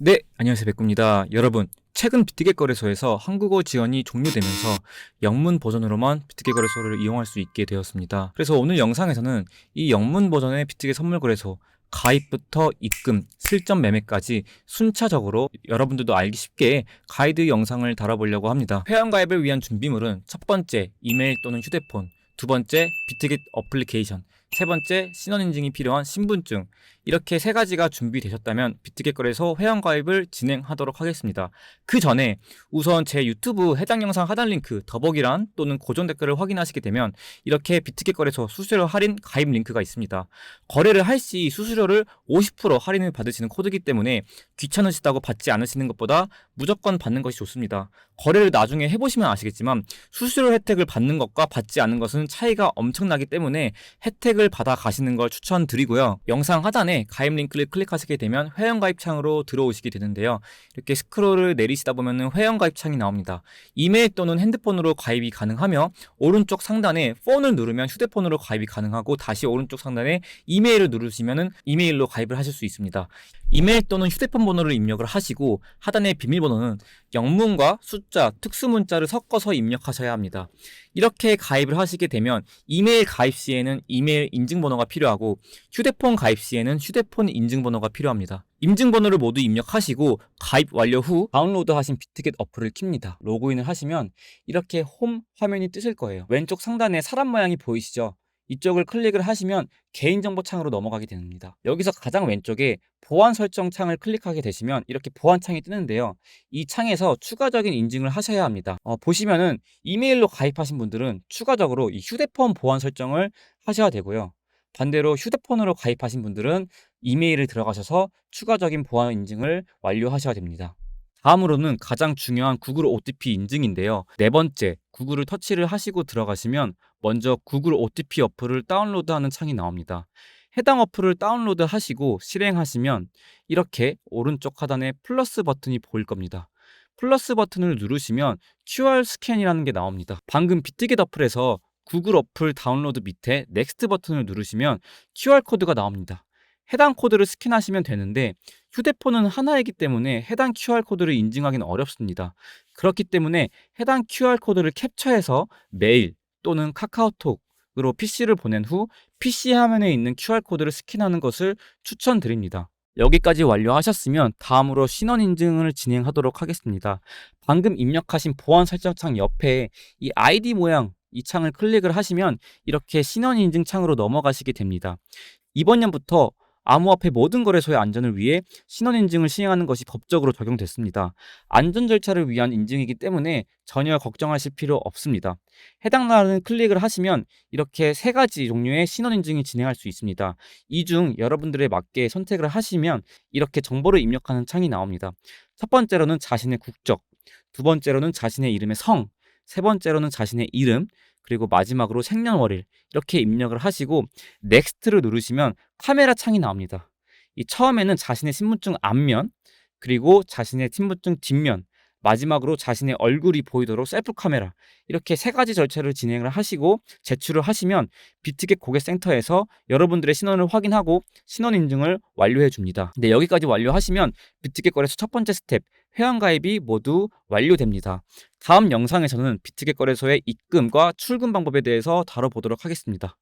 네, 안녕하세요. 백구입니다. 여러분, 최근 비트겟 거래소에서 한국어 지원이 종료되면서 영문 버전으로만 비트겟 거래소를 이용할 수 있게 되었습니다. 그래서 오늘 영상에서는 이 영문 버전의 비트겟 선물 거래소 가입부터 입금, 실전 매매까지 순차적으로 여러분들도 알기 쉽게 가이드 영상을 다뤄보려고 합니다. 회원 가입을 위한 준비물은 첫 번째, 이메일 또는 휴대폰, 두 번째, 비트겟 어플리케이션, 세 번째, 신원 인증이 필요한 신분증. 이렇게 세 가지가 준비되셨다면 비트겟 거래소 회원 가입을 진행하도록 하겠습니다. 그 전에 우선 제 유튜브 해당 영상 하단 링크 더보기란 또는 고정 댓글을 확인하시게 되면 이렇게 거래소 수수료 할인 가입 링크가 있습니다. 거래를 할 시 수수료를 50% 할인을 받으시는 코드이기 때문에 귀찮으시다고 받지 않으시는 것보다 무조건 받는 것이 좋습니다. 거래를 나중에 해보시면 아시겠지만 수수료 혜택을 받는 것과 받지 않는 것은 차이가 엄청나기 때문에 혜택을 받아 가시는 걸 추천드리고요. 영상 하단에 가입 링크를 클릭하시게 되면 회원 가입 창으로 들어오시게 되는데요. 이렇게 스크롤을 내리시다 보면 회원 가입 창이 나옵니다. 이메일 또는 핸드폰으로 가입이 가능하며 오른쪽 상단에 폰을 누르면 휴대폰으로 가입이 가능하고 다시 오른쪽 상단에 이메일을 누르시면 이메일로 가입을 하실 수 있습니다. 이메일 또는 휴대폰 번호를 입력을 하시고 하단의 비밀번호는 영문과 숫자, 특수문자를 섞어서 입력하셔야 합니다. 이렇게 가입을 하시게 되면 이메일 가입 시에는 이메일 인증번호가 필요하고 휴대폰 가입 시에는 휴대폰 인증번호가 필요합니다. 인증번호를 모두 입력하시고 가입 완료 후 다운로드하신 비트겟 어플을 킵니다. 로그인을 하시면 이렇게 홈 화면이 뜨실 거예요. 왼쪽 상단에 사람 모양이 보이시죠? 이쪽을 클릭을 하시면 개인정보 창으로 넘어가게 됩니다. 여기서 가장 왼쪽에 보안 설정 창을 클릭하게 되시면 이렇게 보안 창이 뜨는데요. 이 창에서 추가적인 인증을 하셔야 합니다. 어, 보시면은 이메일로 가입하신 분들은 추가적으로 이 휴대폰 보안 설정을 하셔야 되고요. 반대로 휴대폰으로 가입하신 분들은 이메일을 들어가셔서 추가적인 보안 인증을 완료하셔야 됩니다. 다음으로는 가장 중요한 구글 OTP 인증인데요. 네 번째, 구글을 터치를 하시고 들어가시면 먼저 구글 OTP 어플을 다운로드하는 창이 나옵니다. 해당 어플을 다운로드 하시고 실행하시면 이렇게 오른쪽 하단에 플러스 버튼이 보일 겁니다. 플러스 버튼을 누르시면 QR 스캔이라는 게 나옵니다. 방금 비트겟 어플에서 구글 어플 다운로드 밑에 넥스트 버튼을 누르시면 QR코드가 나옵니다. 해당 코드를 스캔하시면 되는데 휴대폰은 하나이기 때문에 해당 QR코드를 인증하기는 어렵습니다. 그렇기 때문에 해당 QR코드를 캡처해서 메일 또는 카카오톡으로 PC를 보낸 후 PC 화면에 있는 QR코드를 스캔하는 것을 추천드립니다. 여기까지 완료하셨으면 다음으로 신원 인증을 진행하도록 하겠습니다. 방금 입력하신 보안 설정창 옆에 이 아이디 모양 이 창을 클릭을 하시면 이렇게 신원 인증 창으로 넘어가시게 됩니다. 이번 년부터 암호화폐 모든 거래소의 안전을 위해 신원 인증을 시행하는 것이 법적으로 적용됐습니다. 안전 절차를 위한 인증이기 때문에 전혀 걱정하실 필요 없습니다. 해당 나라는 클릭을 하시면 이렇게 세 가지 종류의 신원 인증이 진행할 수 있습니다. 이 중 여러분들에 맞게 선택을 하시면 이렇게 정보를 입력하는 창이 나옵니다. 첫 번째로는 자신의 국적, 두 번째로는 자신의 이름의 성, 세 번째로는 자신의 이름, 그리고 마지막으로 생년월일 이렇게 입력을 하시고 넥스트를 누르시면 카메라 창이 나옵니다. 이 처음에는 자신의 신분증 앞면 그리고 자신의 신분증 뒷면 마지막으로 자신의 얼굴이 보이도록 셀프 카메라 이렇게 세 가지 절차를 진행을 하시고 제출을 하시면 비트겟 고객센터에서 여러분들의 신원을 확인하고 신원 인증을 완료해 줍니다. 네, 여기까지 완료하시면 비트겟 거래소 첫 번째 스텝 회원 가입이 모두 완료됩니다. 다음 영상에서는 비트겟 거래소의 입금과 출금 방법에 대해서 다뤄보도록 하겠습니다.